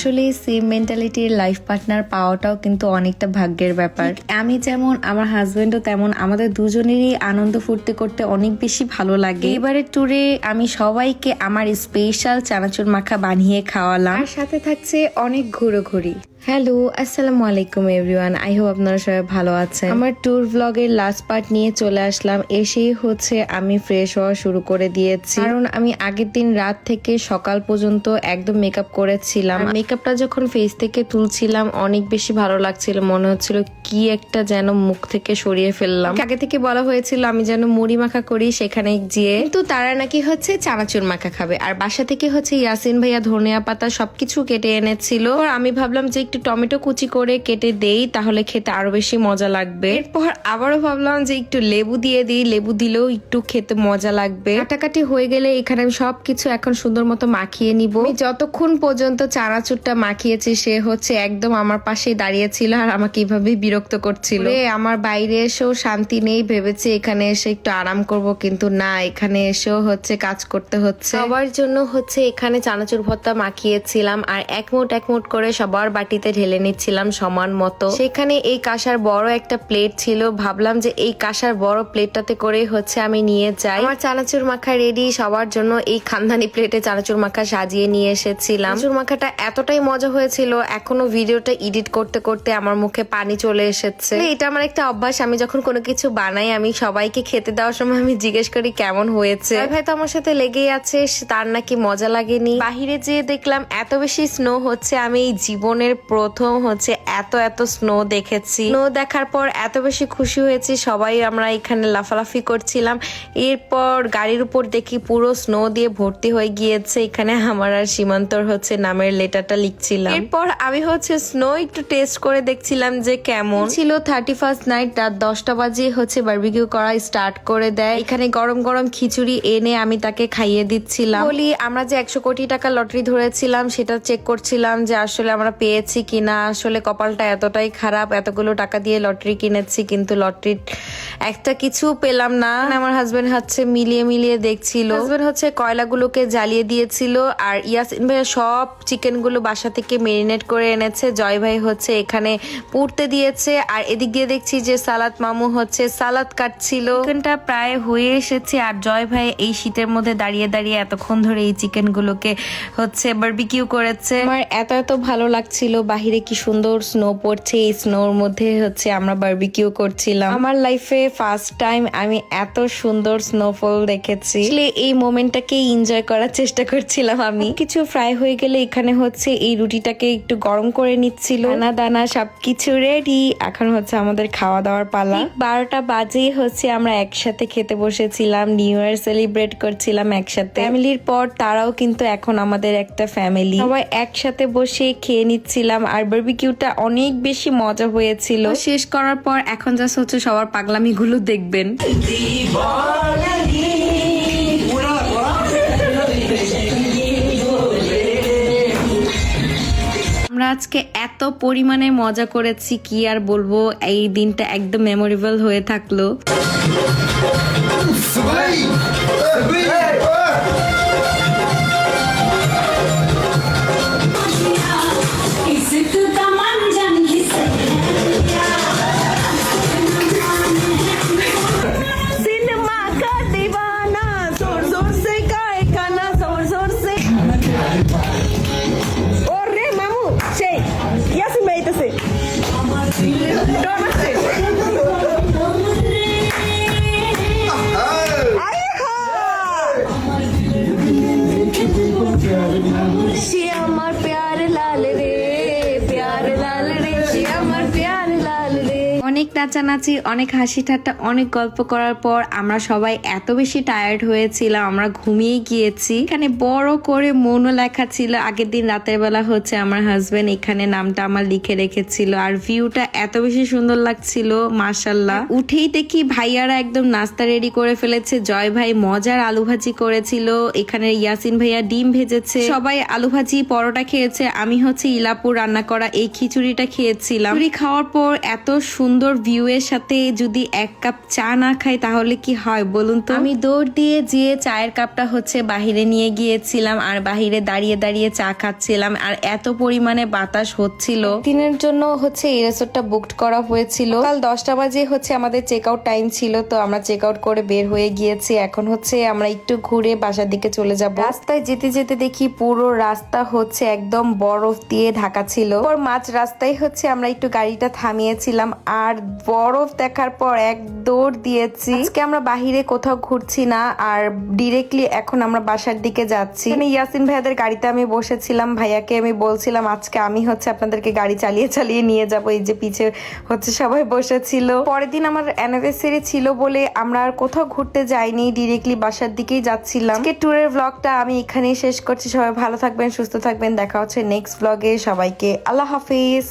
Actually same মেন্টালিটির life partner পাওয়াটাও কিন্তু অনেকটা ভাগ্যের ব্যাপার। আমি যেমন আমার হাজবেন্ডও তেমন আমাদের দুজনেরই আনন্দ ফুর্তি করতে অনেক বেশি ভালো লাগে। এবারে ট্যুরে আমি সবাইকে আমার স্পেশাল চানাচুর মাখা বানিয়ে খাওয়ালাম। আর সাথে থাকছে অনেক ঘুরোঘুরি। হ্যালো, আসসালামু আলাইকুম এভরিওয়ান। আই হোপ আপনারা সবাই ভালো আছেন। আমার ট্যুর ব্লগের লাস্ট পার্ট নিয়ে চলে আসলাম। এসেই হচ্ছে আমি ফ্রেশ হওয়া শুরু করে দিয়েছি। কারণ আমি আগের দিন রাত থেকে সকাল পর্যন্ত একদম মেকআপ করেছিলাম। মেকআপটা যখন ফেস থেকে তুলছিলাম, অনেক বেশি ভালো লাগছিল। মনে হচ্ছিল কি একটা যেন মুখ থেকে সরিয়ে ফেললাম। আগে থেকে বলা হয়েছিল আমি যেন মুড়ি মাখা করি সেখানে গিয়ে। কিন্তু তারা নাকি হচ্ছে চানাচুর মাখা খাবে। আর বাসা থেকে হচ্ছে ইয়াসিন ভাইয়া ধনিয়া পাতা সবকিছু কেটে এনেছিল। আর আমি ভাবলাম যে একটু টমেটো কুচি করে কেটে দেই, তাহলে খেতে আরও বেশি মজা লাগবে। এরপর আবারও ভাবলাম যে একটু লেবু দিয়ে দিই, লেবু দিলেও একটু খেতে মজা লাগবে। কাটাকাটি হয়ে গেলে এখানে আমি সবকিছু এখন সুন্দর মতো মাখিয়ে নিব। যতক্ষণ পর্যন্ত চানাচুরটা মাখিয়েছি, সে হচ্ছে একদম আমার পাশেই দাঁড়িয়েছিল আর আমাকে এইভাবে বিরক্ত করছিল। আমার বাইরে এসেও শান্তি নেই, ভেবেছি এখানে এসে একটু আরাম করব, কিন্তু না, এখানে এসেও হচ্ছে কাজ করতে হচ্ছে। সবার জন্য হচ্ছে এখানে চানাচুর ভর্তা মাখিয়েছিলাম, আর এক মুঠ এক করে সবার বাটিতে ঢেলে নিচ্ছিলাম সমান মতো। সেখানে এই কাঁসার বড় একটা প্লেট ছিল। ভাবলাম যে এই কাঁসার বড় প্লেটটাতে করে হচ্ছে আমি নিয়ে যাই। আমার চানাচুর মাখা রেডি সবার জন্য এই খানদানি প্লেটে চানাচুর মাখা সাজিয়ে নিয়ে এসেছিলাম। চানাচুর মাখাটা এতটাই মজা হয়েছিল, এখনও ভিডিওটা এডিট করতে করতে আমার মুখে পানি চলে এসেছে। এটা আমার একটা অভ্যাস। আমি যখন কোনো কিছু বানাই, আমি সবাইকে খেতে দেওয়ার সময় আমি জিজ্ঞেস করি, কেমন হয়েছে? ভাই তো আমার সাথে লেগেই আছে তার নাকি মজা লাগেনি। বাহিরে যেয়ে দেখলাম এত বেশি স্নো হচ্ছে, আমি এই জীবনের প্রথম হচ্ছে এত এত স্নো দেখেছি। স্নো দেখার পর এত বেশি খুশি হয়েছি সবাই আমরা এখানে লাফালাফি করছিলাম। এরপর গাড়ির উপর দেখি পুরো স্নো দিয়ে ভর্তি হয়ে গিয়েছে। এখানে আমার আর সীমান্তর হচ্ছে নামের লেটারটা লিখছিলাম। এরপর আমি হচ্ছে স্নো একটু টেস্ট করে দেখছিলাম যে কেমন। ছিল থার্টি ফার্স্ট নাইট রাত দশটা বাজে হচ্ছে বার্বিকিউ করা স্টার্ট করে দেয়। এখানে গরম গরম খিচুড়ি এনে আমি তাকে খাইয়ে দিচ্ছিলাম। বলি আমরা যে একশো কোটি টাকা লটারি ধরেছিলাম সেটা চেক করছিলাম যে আসলে আমরা পেয়েছি কিনা আসলে কপালটা এতটাই খারাপ এতগুলো টাকা দিয়ে লটারি কিনেছি কিন্তু লটারির একটা কিছু পেলাম না। আমার হাজবেন্ড হচ্ছে মিলিয়ে মিলিয়ে দেখছিল। হাজবেন্ড হচ্ছে কয়লাগুলোকে জ্বালিয়ে দিয়েছিল আর ইয়াসিন ভাই সব চিকেনগুলো বাসা থেকে মেরিনেট করে এনেছে। জয় ভাই হচ্ছে এখানে পুড়তে দিয়েছে আর এদিক দিয়ে দেখছি যে সালাদ মামু হচ্ছে সালাদ কাটছিল। চিকেনটা প্রায় হয়ে এসেছে আর জয় ভাই এই শীতের মধ্যে দাঁড়িয়ে দাঁড়িয়ে এতক্ষণ ধরে এই চিকেন গুলোকে হচ্ছে বারবিকিউ করেছে। আমার এত এত ভালো লাগছিল বাহিরে কি সুন্দর স্নো পড়ছে এই স্নোর মধ্যে হচ্ছে আমরা বারবিকিউ করছিলাম। আমার লাইফে ফার্স্ট টাইম আমি এত সুন্দর স্নোফল দেখেছি। এই মোমেন্টটাকে এনজয় করার চেষ্টা করছিলাম আমি। কিছু ফ্রাই হয়ে গেলে এখানে হচ্ছে এই রুটিটাকে একটু গরম করে নিচ্ছিল। দানা দানা সবকিছু রেডি এখন হচ্ছে আমাদের খাওয়া দাওয়ার পালা। বারোটা বাজেই হচ্ছে আমরা একসাথে খেতে বসেছিলাম নিউ ইয়ার সেলিব্রেট করছিলাম একসাথে। ফ্যামিলির পর তারাও কিন্তু এখন আমাদের একটা ফ্যামিলি সবাই একসাথে বসে খেয়ে নিচ্ছিলাম। আর বারবিকিউটা অনেক বেশি মজা হয়েছিল। শেষ করার পর এখন জাস্ট হচ্ছে সবার পাগলামি গুলো দেখবেন। আমরা আজকে এত পরিমাণে মজা করেছি কি আর বলব? এই দিনটা একদম মেমোরেবল হয়ে থাকল। নাচানাচি, অনেক হাসি ঠাট্টা অনেক গল্প করার পর আমরা সবাই এত বেশি টায়ার্ড হয়েছিলাম, আমরা ঘুমিয়ে গিয়েছি। এখানে বড় করে মনও লেখা ছিল আগের দিন রাতের বেলা হচ্ছে আমার হাজবেন্ড এখানে নামটা আমার লিখে রেখেছিল, আর ভিউটা এত বেশি সুন্দর লাগছিল মার্শাল্লাহ উঠেই দেখি ভাইয়ারা একদম নাস্তা রেডি করে ফেলেছে, জয় ভাই মজার আলু ভাজি করেছিল, এখানে ইয়াসিন ভাইয়া ডিম ভেজেছে, সবাই আলু ভাজি, পরোটা খেয়েছে, আমি হচ্ছে ইলাপুর রান্না করা এই খিচুড়িটা খেয়েছিলাম। খিচুড়ি খাওয়ার পর এত সুন্দর ভিউ এর সাথে যদি এক কাপ চা না খাই তাহলে কি হয় বলুন তো? আমি দৌড় দিয়ে যেয়ে চায়ের কাপটা হচ্ছে বাহিরে নিয়ে গিয়েছিলাম আর বাহিরে দাঁড়িয়ে দাঁড়িয়ে চা খাচ্ছিলাম আর এত পরিমাণে বাতাস হচ্ছিল। দিনের জন্য হচ্ছে এই রেসর্টটা বুকড করা হয়েছিল। কাল দশটা বাজে হচ্ছে আমাদের চেক আউট টাইম ছিল তো আমরা চেক আউট করে বের হয়ে গিয়েছি। এখন হচ্ছে আমরা একটু ঘুরে বাসার দিকে চলে যাব। রাস্তায় যেতে যেতে দেখি পুরো রাস্তা হচ্ছে একদম বরফ দিয়ে ঢাকা ছিল। পর মাঝ রাস্তায় হচ্ছে আমরা একটু গাড়িটা থামিয়েছিলাম আর বরফ দেখার পর এক দৌড় দিয়েছি। আজকে আমরা বাহিরে কোথাও ঘুরছি না আর ডিরেক্টলি এখন আমরা বাসার দিকে যাচ্ছি। এখানে ইয়াসিন ভাইয়াদের গাড়িতে আমি বসেছিলাম। ভাইয়াকে আমি বলছিলাম, আজকে আমি হচ্ছে আপনাদেরকে গাড়ি চালিয়ে চালিয়ে নিয়ে যাব। এই যে পিছে হচ্ছে সবাই বসেছিল। পরের দিন আমার অ্যানিভার্সারি ছিল বলে আমরা আর কোথাও ঘুরতে যাইনি। ডিরেক্টলি বাসার দিকেই যাচ্ছিলাম। আজকে ট্যুরের ব্লগটা আমি এখানেই শেষ করছি। সবাই ভালো থাকবেন, সুস্থ থাকবেন। দেখা হচ্ছে নেক্সট ব্লগে সবাইকে আল্লাহ হাফিজ।